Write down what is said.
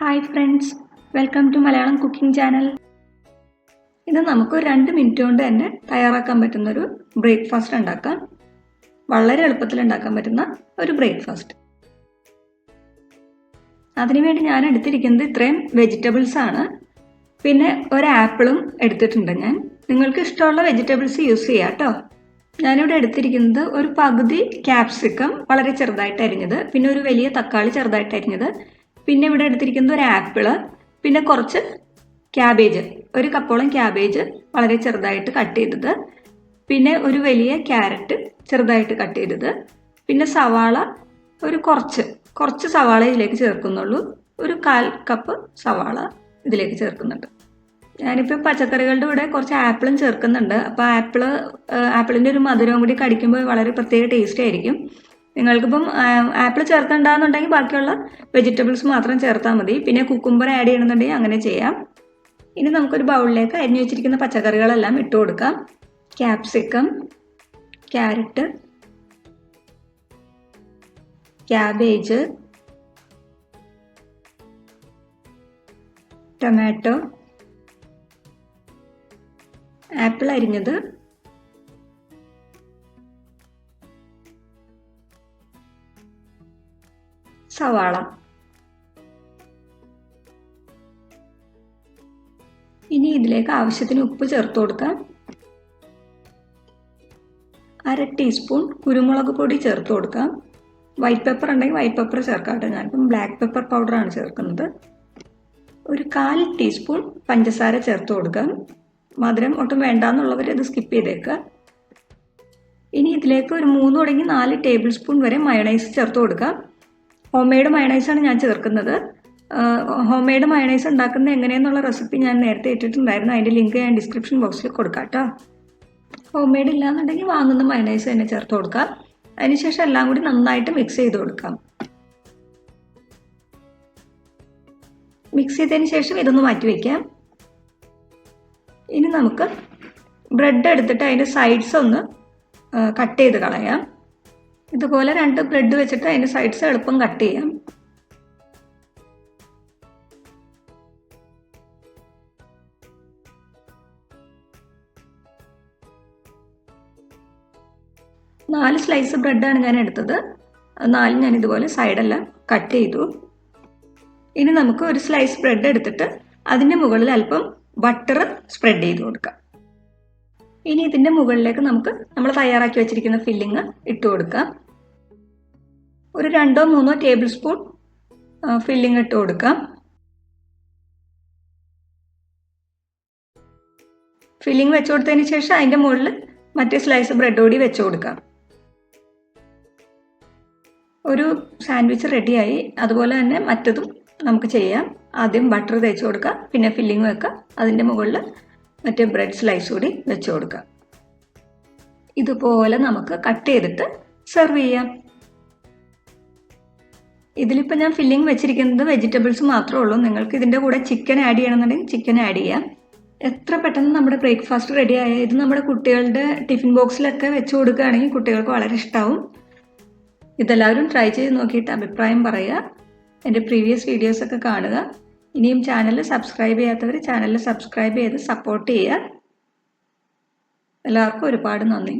Hi friends welcome to Malayalam cooking channel ഇത് നമുക്ക് രണ്ട് മിനിറ്റ് കൊണ്ട് തന്നെ തയ്യാറാക്കാൻ പറ്റുന്ന ഒരു ബ്രേക്ക്ഫാസ്റ്റ് ഉണ്ടാക്കാം. വളരെ എളുപ്പത്തിൽ ഉണ്ടാക്കാൻ പറ്റുന്ന ഒരു ബ്രേക്ക്ഫാസ്റ്റ് അതിനുവേണ്ടി ഞാൻ എടുത്തിരിക്കുന്നത് ഇത്രയും വെജിറ്റബിൾസ് ആണ്. പിന്നെ ഒരു ആപ്പിളും എടുത്തിട്ടുണ്ട് ഞാൻ. നിങ്ങൾക്ക് ഇഷ്ടമുള്ള വെജിറ്റബിൾസ് യൂസ് ചെയ്യാം കേട്ടോ. ഞാനിവിടെ എടുത്തിരിക്കുന്നത് ഒരു പകുതി ക്യാപ്സിക്കം വളരെ ചെറുതായിട്ട് അരിഞ്ഞത്. പിന്നെ ഒരു വലിയ തക്കാളി ചെറുതായിട്ട് അരിഞ്ഞത്. പിന്നെ ഇവിടെ എടുത്തിരിക്കുന്നത് ഒരു ആപ്പിൾ പിന്നെ കുറച്ച് ക്യാബേജ് ഒരു കപ്പോളം ക്യാബേജ് വളരെ ചെറുതായിട്ട് കട്ട് ചെയ്തത്. പിന്നെ ഒരു വലിയ ക്യാരറ്റ് ചെറുതായിട്ട് കട്ട് ചെയ്തത്. പിന്നെ സവാള ഒരു കുറച്ച് കുറച്ച് സവാള ഇതിലേക്ക് ചേർക്കുന്നുള്ളൂ. ഒരു കാൽ കപ്പ് സവാള ഇതിലേക്ക് ചേർക്കുന്നുണ്ട്. ഞാനിപ്പോൾ പച്ചക്കറികളുടെ കൂടെ കുറച്ച് ആപ്പിളും ചേർക്കുന്നുണ്ട്. അപ്പോൾ ആപ്പിൾ ആപ്പിളിന്റെ ഒരു മധുരവും കൂടി കടിക്കുമ്പോൾ വളരെ പ്രത്യേക ടേസ്റ്റ് ആയിരിക്കും. നിങ്ങൾക്കിപ്പം ആപ്പിൾ ചേർക്കണ്ടെന്നുണ്ടെങ്കിൽ ബാക്കിയുള്ള വെജിറ്റബിൾസ് മാത്രം ചേർത്താൽ മതി. പിന്നെ കുക്കുംബർ ആഡ് ചെയ്യണമെന്നുണ്ടെങ്കിൽ അങ്ങനെ ചെയ്യാം. ഇനി നമുക്കൊരു ബൗളിലേക്ക് അരിഞ്ഞു വെച്ചിരിക്കുന്ന പച്ചക്കറികളെല്ലാം ഇട്ട് കൊടുക്കാം. Capsicum carrot cabbage tomato apple അരിഞ്ഞത് സവാള. ഇനി ഇതിലേക്ക് ആവശ്യത്തിന് ഉപ്പ് ചേർത്ത് കൊടുക്കാം. അര ടീസ്പൂൺ കുരുമുളക് പൊടി ചേർത്ത് കൊടുക്കാം. വൈറ്റ് പെപ്പർ ഉണ്ടെങ്കിൽ വൈറ്റ് പെപ്പർ ചേർക്കാം കേട്ടോ ഞാനിപ്പം ബ്ലാക്ക് പെപ്പർ പൗഡറാണ് ചേർക്കുന്നത്. ഒരു കാൽ ടീസ്പൂൺ പഞ്ചസാര ചേർത്ത് കൊടുക്കാം. മധുരം ഒട്ടും വേണ്ടാന്നുള്ളവർ ഇത് സ്കിപ്പ് ചെയ്തേക്കുക ഇനി ഇതിലേക്ക് ഒരു മൂന്ന് തുടങ്ങി നാല് ടേബിൾ സ്പൂൺ വരെ മയണൈസ് ചേർത്ത് കൊടുക്കാം. ഹോം മെയ്ഡ് മയണൈസാണ് ഞാൻ ചേർക്കുന്നത്. ഹോം മെയ്ഡ് മയണൈസ് ഉണ്ടാക്കുന്നത് എങ്ങനെയെന്നുള്ള റെസിപ്പി ഞാൻ നേരത്തെ ഇട്ടിട്ടുണ്ടായിരുന്നു. അതിന്റെ ലിങ്ക് ഞാൻ ഡിസ്ക്രിപ്ഷൻ ബോക്സിൽ കൊടുക്കാം കേട്ടോ ഹോം മെയ്ഡ് ഇല്ലാന്നുണ്ടെങ്കിൽ വാങ്ങുന്ന മയണൈസ് തന്നെ ചേർത്ത് കൊടുക്കാം. അതിനുശേഷം എല്ലാം കൂടി നന്നായിട്ട് മിക്സ് ചെയ്ത് കൊടുക്കാം. മിക്സ് ചെയ്തതിന് ശേഷം ഇതൊന്ന് മാറ്റി വയ്ക്കാം ഇനി നമുക്ക് ബ്രെഡ് എടുത്തിട്ട് അതിന്റെ സൈഡ്സ് ഒന്ന് കട്ട് ചെയ്ത് കളയാം. ഇതുപോലെ രണ്ട് ബ്രെഡ് വെച്ചിട്ട് അതിന്റെ സൈഡ്സ് എളുപ്പം കട്ട് ചെയ്യാം. നാല് സ്ലൈസ് ബ്രെഡാണ് ഞാൻ എടുത്തത്. നാല് ഞാൻ ഇതുപോലെ സൈഡെല്ലാം കട്ട് ചെയ്തു. ഇനി നമുക്ക് ഒരു സ്ലൈസ് ബ്രെഡ് എടുത്തിട്ട് അതിന്റെ മുകളിൽ അല്പം ബട്ടർ സ്പ്രെഡ് ചെയ്ത് കൊടുക്കാം. ഇനി ഇതിന്റെ മുകളിലേക്ക് നമുക്ക് നമ്മൾ തയ്യാറാക്കി വെച്ചിരിക്കുന്ന ഫില്ലിങ് ഇട്ടു കൊടുക്കാം. ഒരു രണ്ടോ മൂന്നോ ടേബിൾ സ്പൂൺ ഫില്ലിങ് ഇട്ട് കൊടുക്കാം. ഫില്ലിങ് വെച്ച് കൊടുത്തതിന് ശേഷം അതിന്റെ മുകളിൽ മറ്റേ സ്ലൈസ് ബ്രെഡ് കൂടി വെച്ച് കൊടുക്കാം. ഒരു സാൻഡ്വിച്ച് റെഡിയായി അതുപോലെ തന്നെ മറ്റതും നമുക്ക് ചെയ്യാം. ആദ്യം ബട്ടർ തേച്ച് കൊടുക്കാം. പിന്നെ ഫില്ലിങ് വെക്കാം. അതിന്റെ മുകളിൽ മറ്റേ ബ്രെഡ് സ്ലൈസ് കൂടി വെച്ച് കൊടുക്കാം. ഇതുപോലെ നമുക്ക് കട്ട് ചെയ്തിട്ട് സെർവ് ചെയ്യാം. ഇതിലിപ്പോൾ ഞാൻ ഫില്ലിംഗ് വെച്ചിരിക്കുന്നത് വെജിറ്റബിൾസ് മാത്രമേ ഉള്ളൂ. നിങ്ങൾക്ക് ഇതിന്റെ കൂടെ ചിക്കൻ ആഡ് ചെയ്യണമെന്നുണ്ടെങ്കിൽ ചിക്കൻ ആഡ് ചെയ്യാം. എത്ര പെട്ടെന്ന് നമ്മുടെ ബ്രേക്ക്ഫാസ്റ്റ് റെഡി ആയ ഇത് നമ്മുടെ കുട്ടികളുടെ ടിഫിൻ ബോക്സിലൊക്കെ വെച്ച് കൊടുക്കുകയാണെങ്കിൽ കുട്ടികൾക്ക് വളരെ ഇഷ്ടമാവും ഇതെല്ലാവരും ട്രൈ ചെയ്ത് നോക്കിയിട്ട് അഭിപ്രായം പറയുക. എന്റെ പ്രീവിയസ് വീഡിയോസൊക്കെ കാണുക. ഇനിയും ചാനൽ സബ്സ്ക്രൈബ് ചെയ്യാത്തവർ ചാനൽ സബ്സ്ക്രൈബ് ചെയ്ത് സപ്പോർട്ട് ചെയ്യുക. എല്ലാവർക്കും ഒരുപാട് നന്ദി.